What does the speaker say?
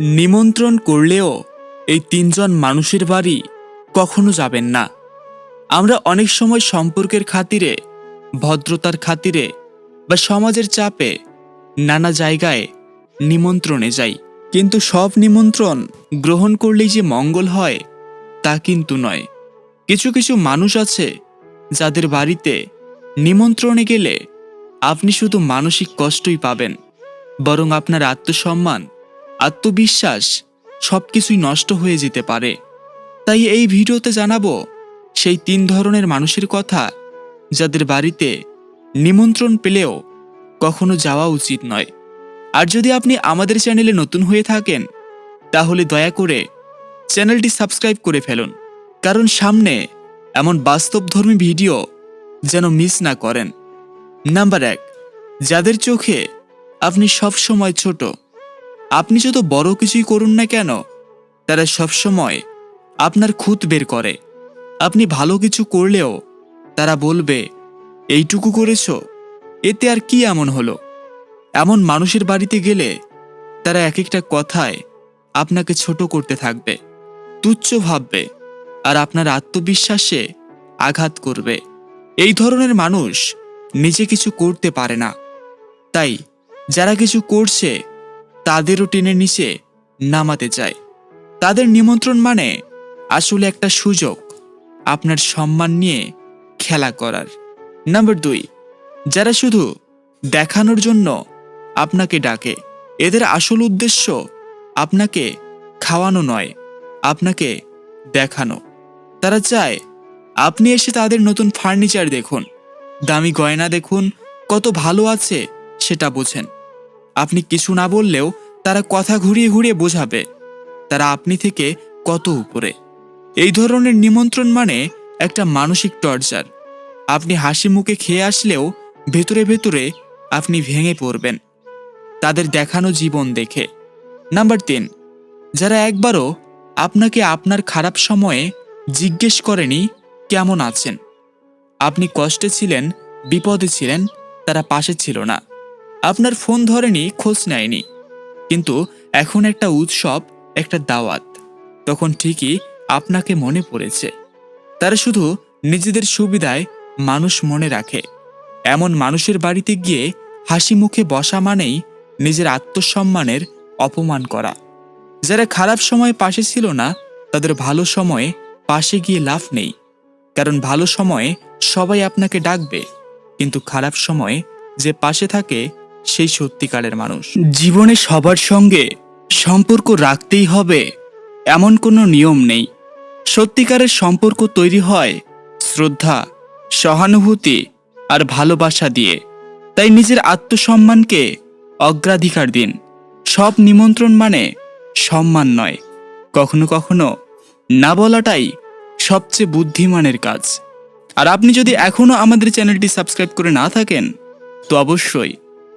নিমন্ত্রণ করলেও এই তিনজন মানুষের বাড়ি কখনো যাবেন না। আমরা অনেক সময় সম্পর্কের খাতিরে, ভদ্রতার খাতিরে বা সমাজের চাপে নানা জায়গায় নিমন্ত্রণে যাই। কিন্তু সব নিমন্ত্রণ গ্রহণ করলেই যে মঙ্গল হয়, তা কিন্তু নয়। কিছু কিছু মানুষ আছে যাদের বাড়িতে নিমন্ত্রণে গেলে আপনি শুধু মানসিক কষ্টই পাবেন, বরং আপনার আত্মসম্মান আত্মবিশ্বাস সব কিছুই নষ্ট হয়ে যেতে পারে। তাই এই ভিডিওতে জানাব সেই তিন ধরনের মানুষের কথা যাদের বাড়িতে নিমন্ত্রণ পেলেও কখনো যাওয়া উচিত নয়। আর যদি আপনি আমাদের চ্যানেলে নতুন হয়ে থাকেন, তাহলে দয়া করে চ্যানেলটি সাবস্ক্রাইব করে ফেলুন, কারণ সামনে এমন বাস্তবধর্মী ভিডিও যেন মিস না করেন। নাম্বার এক, যাদের চোখে আপনি সব সময় ছোট আপনি যত বড় কিছুই করুন না কেন, তারা সবসময় আপনার খুঁত বের করে। আপনি ভালো কিছু করলেও তারা বলবে, এইটুকু করেছ? এতে আর কি এমন হলো? এমন মানুষের বাড়িতে গেলে তারা এক একটা কথায় আপনাকে ছোট করতে থাকবে, তুচ্ছ ভাববে আর আপনার আত্মবিশ্বাসে আঘাত করবে। এই ধরনের মানুষ নিজে কিছু করতে পারে না। তাই যারা কিছু করছে তাদেরও টেনে নিচে নামাতে চায়। তাদের নিমন্ত্রণ মানে আসলে একটা সুযোগ, আপনার সম্মান নিয়ে খেলা করার। নাম্বার দুই, যারা শুধু দেখানোর জন্য আপনাকে ডাকে, এদের আসল উদ্দেশ্য আপনাকে খাওয়ানো নয়, আপনাকে দেখানো। তারা চায়, আপনি এসে তাদের নতুন ফার্নিচার দেখুন, দামি গয়না দেখুন, কত ভালো আছে সেটা বোঝেন। আপনি কিছু না বললেও তারা কথা ঘুরিয়ে ঘুরিয়ে বোঝাবে। তারা আপনি থেকে কত উপরে। এই ধরনের নিমন্ত্রণ মানে একটা মানসিক টর্চার। আপনি হাসি মুখে খেয়ে আসলেও ভেতরে ভেতরে আপনি ভেঙে পড়বেন। তাদের দেখানো জীবন দেখে। নাম্বার তিন, যারা একবারও আপনাকে আপনার খারাপ সময়ে জিজ্ঞেস করেনি কেমন আছেন। আপনি কষ্টে ছিলেন, বিপদে ছিলেন, তারা পাশে ছিল না। আপনার ফোন ধরেনি, খোঁজ নেয়নি। কিন্তু এখন একটা উৎসব, একটা দাওয়াত। তখন ঠিকই আপনাকে মনে পড়েছে। তারা শুধু নিজেদের সুবিধায় মানুষ মনে রাখে। এমন মানুষের বাড়িতে গিয়ে হাসি মুখে বসা মানেই নিজের আত্মসম্মানের অপমান করা। যারা খারাপ সময় পাশে ছিল না, তাদের ভালো সময়ে পাশে গিয়ে লাভ নেই। কারণ ভালো সময়ে সবাই আপনাকে ডাকবে, কিন্তু খারাপ সময়ে যে পাশে থাকে সেই সত্যিকারের মানুষ। জীবনে সবার সঙ্গে সম্পর্ক রাখতেই হবে এমন কোনো নিয়ম নেই। সত্যিকারের সম্পর্ক তৈরি হয় শ্রদ্ধা, সহানুভূতি আর ভালোবাসা দিয়ে। তাই নিজের আত্মসম্মানকে অগ্রাধিকার দিন। সব নিমন্ত্রণ মানে সম্মান নয়। কখনো কখনো না বলাটাই সবচেয়ে বুদ্ধিমানের কাজ। আর আপনি যদি এখনও আমাদের চ্যানেলটি সাবস্ক্রাইব করে না থাকেন, তো অবশ্যই